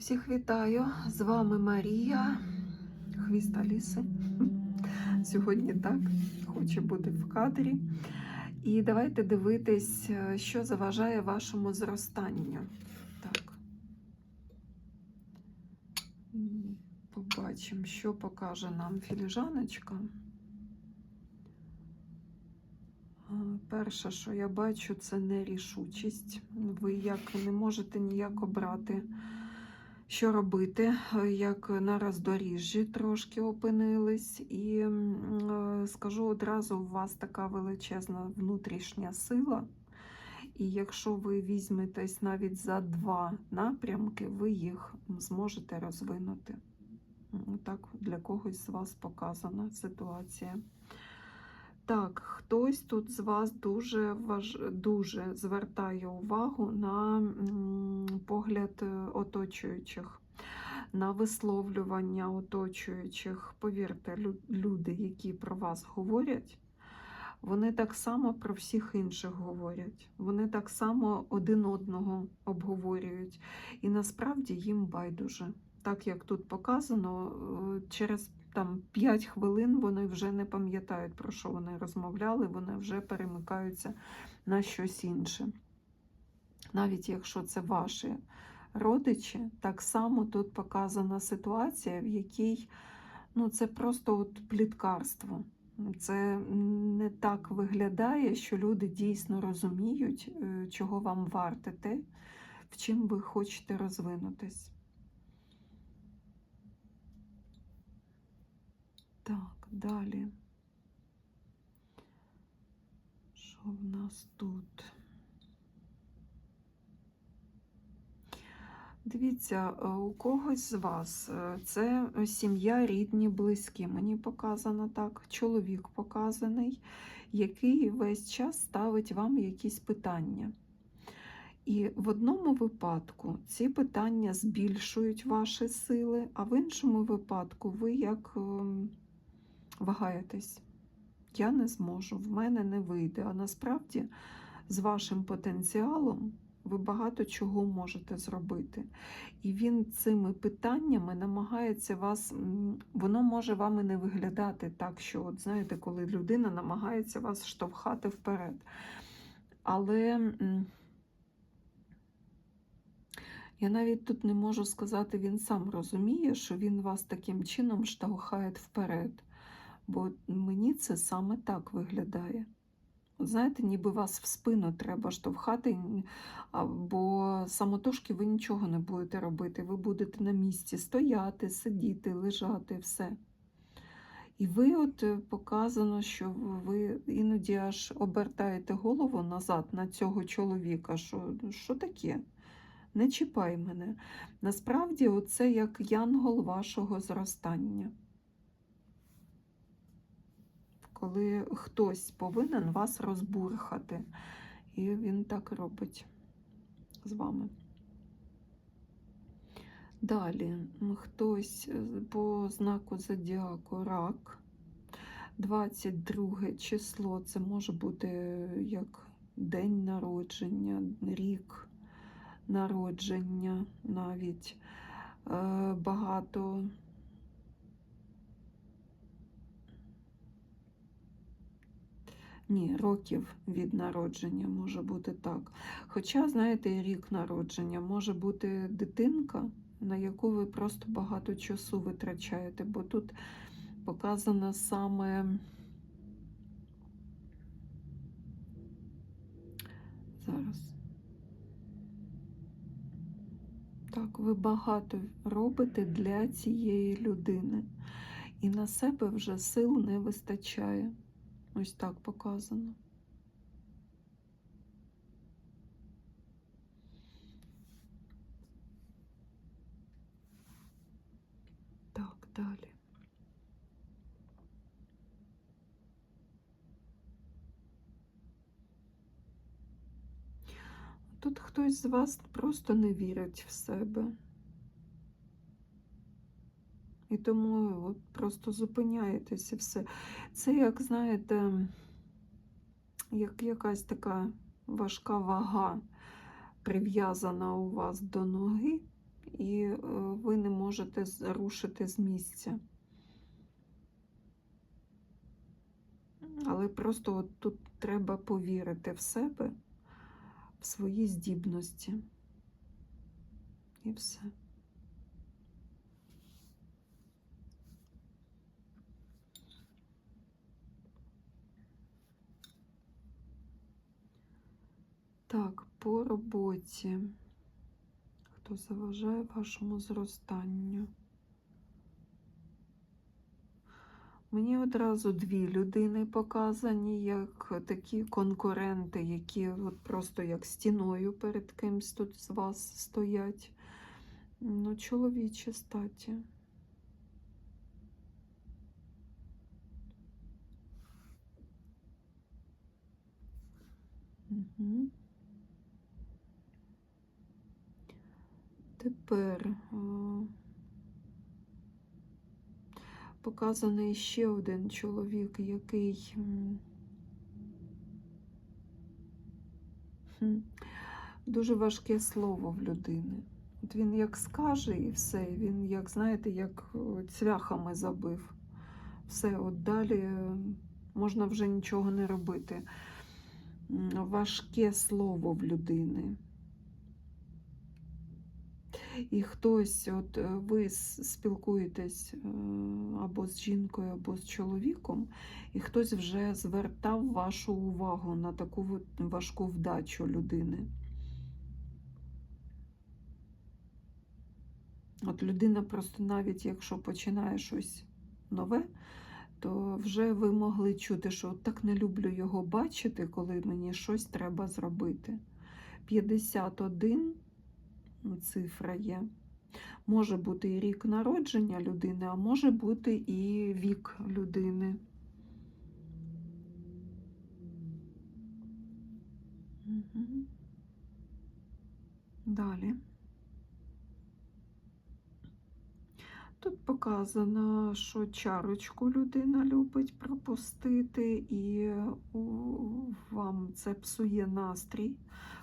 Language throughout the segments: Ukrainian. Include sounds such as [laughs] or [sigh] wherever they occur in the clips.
Всіх вітаю! З вами Марія, хвіст Аліси. Сьогодні так, хоче бути в кадрі. І давайте дивитись, що заважає вашому зростанню. Так. Побачимо, що покаже нам філіжаночка. Перше, що я бачу, це нерішучість. Ви як не можете ніяк обрати, що робити, е, як на роздоріжжі трошки опинились. І е, скажу одразу, у вас така величезна внутрішня сила. І якщо ви візьметесь навіть за два напрямки, ви їх зможете розвинути. Так для когось з вас показана ситуація. Так, хтось тут з вас дуже важ... дуже звертає увагу на погляд е, оточуючих, на висловлювання оточуючих. Повірте, люди, які про вас говорять, вони так само про всіх інших говорять. Вони так само один одного обговорюють. І насправді їм байдуже. Так як тут показано, е, через там 5 хвилин вони вже не пам'ятають, про що вони розмовляли, вони вже перемикаються на щось інше. Навіть якщо це ваші родичі, так само тут показана ситуація, в якій ну, це просто от пліткарство. Це не так виглядає, що люди дійсно розуміють, е, чого вам варте те, в чим ви хочете розвинутись. Так, далі. Що в нас тут? Дивіться, е, у когось з вас е, це сім'я, рідні, близькі. Мені показано так. Чоловік показаний, який весь час ставить вам якісь питання. І в одному випадку ці питання збільшують ваші сили, а в іншому випадку ви як ем, вагаєтесь. Я не зможу, в мене не вийде. А насправді з вашим потенціалом ви багато чого можете зробити. І він цими питаннями намагається вас, воно може вам і не виглядати так, що, от знаєте, коли людина намагається вас штовхати вперед. Але я навіть тут не можу сказати, він сам розуміє, що він вас таким чином штовхає вперед. Бо мені це саме так виглядає. Знаєте, ніби вас в спину треба штовхати, бо самотужки ви нічого не будете робити. Ви будете на місці стояти, сидіти, лежати, все. І ви от е, показано, що ви іноді аж обертаєте голову назад на цього чоловіка. Що, що таке? Не чіпай мене. Насправді, це як янгол вашого зростання коли хтось повинен вас розбурхати. І він так робить з вами. Далі, хтось е, по знаку зодіаку рак. 22 число це може бути як день народження, рік народження навіть. Е, Багато Ні, років від народження може бути так. Хоча, знаєте, рік народження може бути дитинка, на яку ви просто багато часу витрачаєте, бо тут показано саме зараз. Так, ви багато робите для цієї людини, і на себе вже сил не вистачає. Ось так показано. Так, далі. Тут хтось з вас просто не вірить в себе. І тому от просто зупиняєтесь і все. Це, як знаєте, як якась така важка вага прив'язана у вас до ноги, і е, ви не можете рушити з місця. Але просто от тут треба повірити в себе, в свої здібності. І все. Так, по роботі. Хто заважає вашому зростанню? Мені одразу дві людини показані, як такі конкуренти, які от просто як стіною перед кимсь тут з вас стоять. Ну, чоловічі статі. Угу. Тепер е, показаний ще один чоловік, який дуже важке слово в людини. От він як скаже і все, він, як знаєте, як е, цвяхами забив. Все, от далі е, можна вже нічого не робити. Важке слово в людини. І хтось, от е, ви спілкуєтесь е, або з жінкою, або з чоловіком, і хтось вже звертав вашу увагу на таку важку вдачу людини. От людина просто навіть якщо починає щось нове, то вже ви могли чути, що так не люблю його бачити, коли мені щось треба зробити. 51 цифра є. Може бути і рік народження людини, а може бути і вік людини. Мгм. Далі. Тут показано, що чарочку людина любить пропустити, і вам це псує настрій,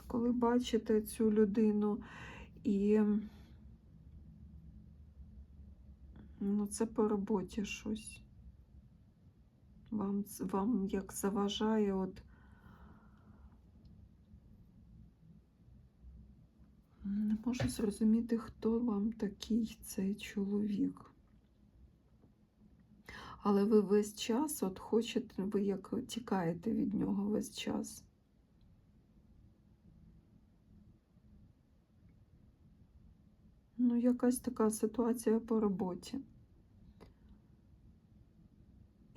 коли бачите цю людину. І ну, це по роботі щось. Вам, вам як заважає, от не можу зрозуміти, хто вам такий цей чоловік. Але ви весь час, от хочете, ви як тікаєте від нього весь час. Ну, якась така ситуація по роботі.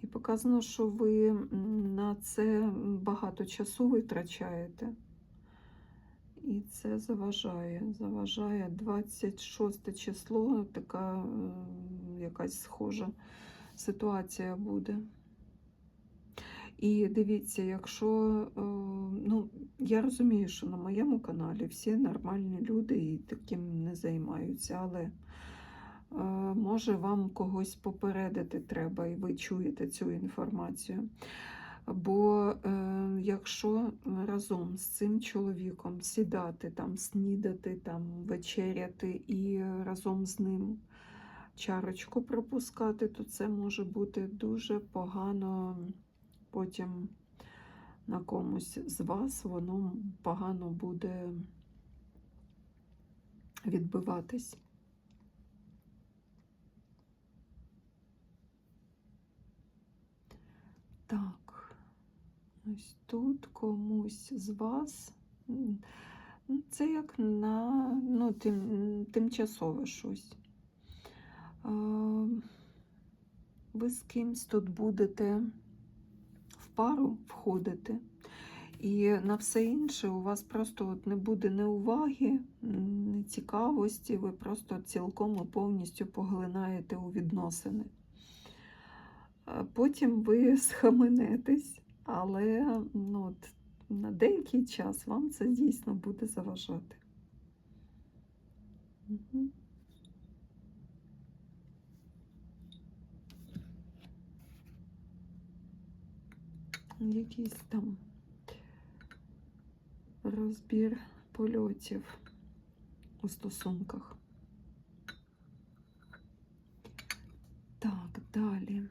І показано, що ви на це багато часу витрачаєте. І це заважає. Заважає 26 число, така якась схожа ситуація буде. І дивіться, якщо е, ну, я розумію, що на моєму каналі всі нормальні люди і таким не займаються, але е, може вам когось попередити треба, і ви чуєте цю інформацію. Бо е, якщо разом з цим чоловіком сідати, там, снідати, там, вечеряти і разом з ним чарочку пропускати, то це може бути дуже погано потім на комусь з вас, воно погано буде відбиватись. Так, ось тут комусь з вас. Це як на ну, тим, тимчасове щось. Ви з кимсь тут будете пару входити, і на все інше у вас просто от не буде ні уваги, ні цікавості, ви просто цілком і повністю поглинаєте у відносини. Потім ви [laughs] схаменетесь, але ну, от, на деякий час вам це дійсно буде заважати. Мгм. якийсь там розбір польотів у стосунках. Так, далі.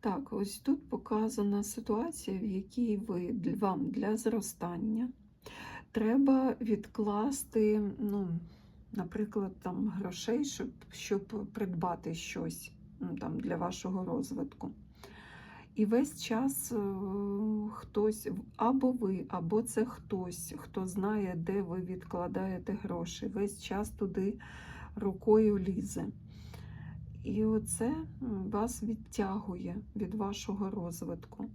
Так, ось тут показана ситуація, в якій ви вам для зростання треба відкласти, ну, наприклад, там грошей, щоб, щоб придбати щось там, для вашого розвитку. І весь час е, хтось, або ви, або це хтось, хто знає, де ви відкладаєте гроші, весь час туди рукою лізе. І оце вас відтягує від вашого розвитку.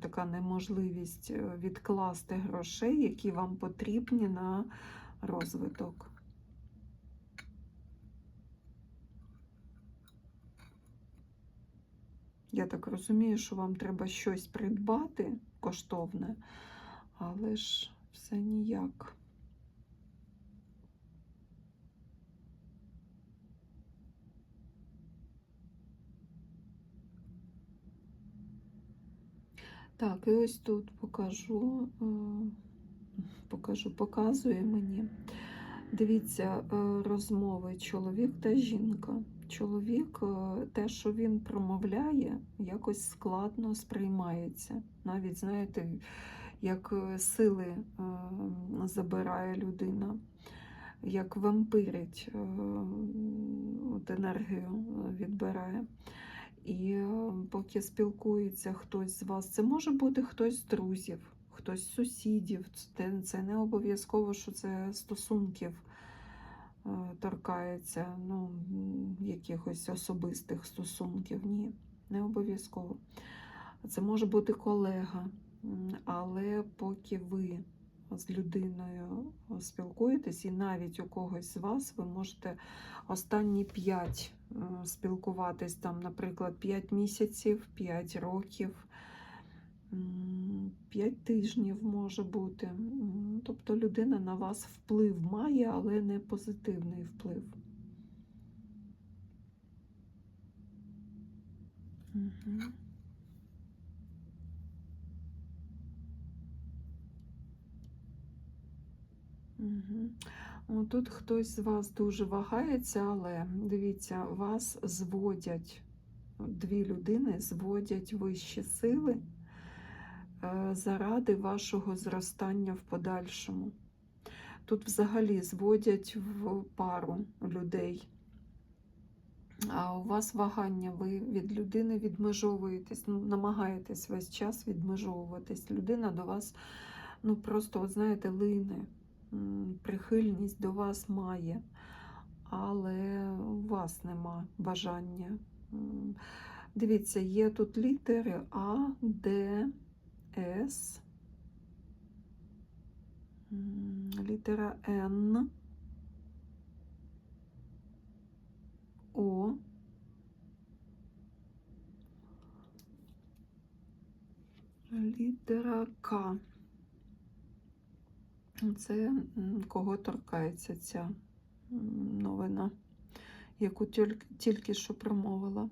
Така неможливість е, відкласти грошей, які вам потрібні на розвиток. Я так розумію, що вам треба щось придбати коштовне, але ж все ніяк. Так, і ось тут покажу, е, покажу, показує мені. Дивіться, е, розмови чоловік та жінка. Чоловік, е, те, що він промовляє, якось складно сприймається. Навіть, знаєте, як е, сили забирає людина, як вампирить, от енергію відбирає. І поки спілкується хтось з вас, це може бути хтось з друзів, хтось з сусідів. Це, не обов'язково, що це стосунків е, торкається, ну, якихось особистих стосунків. Ні, не обов'язково. Це може бути колега, але поки ви з людиною спілкуєтесь, і навіть у когось з вас ви можете останні 5 спілкуватись, там, наприклад, 5 місяців, 5 років, 5 тижнів може бути. Тобто людина на вас вплив має, але не позитивний вплив. Мгм. О, Тут хтось з вас дуже вагається, але дивіться, вас зводять, дві людини зводять вищі сили заради вашого зростання в подальшому. Тут взагалі зводять в пару людей. А у вас вагання, ви від людини відмежовуєтесь, ну, намагаєтесь весь час відмежовуватись. Людина до вас, ну просто, от знаєте, лине, прихильність до вас має, але у вас нема бажання. Дивіться, є тут літери А, Д, С, літера Н. О. Літера К. Це кого торкається ця новина, яку тільки що промовила.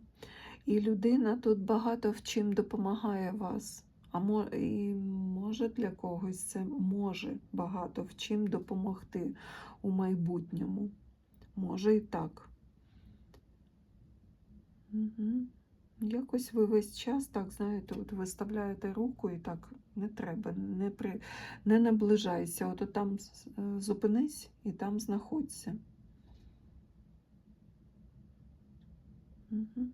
І людина тут багато в чим допомагає вас. А і може для когось це може багато в чим допомогти у майбутньому. Може і так. Угу. Якось ви весь час, так, знаєте, от виставляєте руку і так не треба, не, при, не наближайся. От там зупинись і там знаходься. Угу.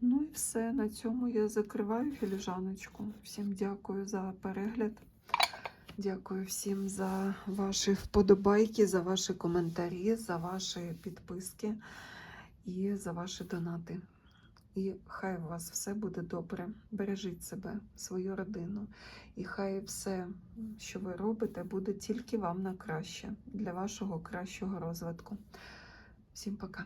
Ну і все. На цьому я закриваю філіжаночку. Всім дякую за перегляд. Дякую всім за ваші вподобайки, за ваші коментарі, за ваші підписки і за ваші донати. І хай у вас все буде добре. Бережіть себе, свою родину. І хай все, що ви робите, буде тільки вам на краще для вашого кращого розвитку. Всім пока.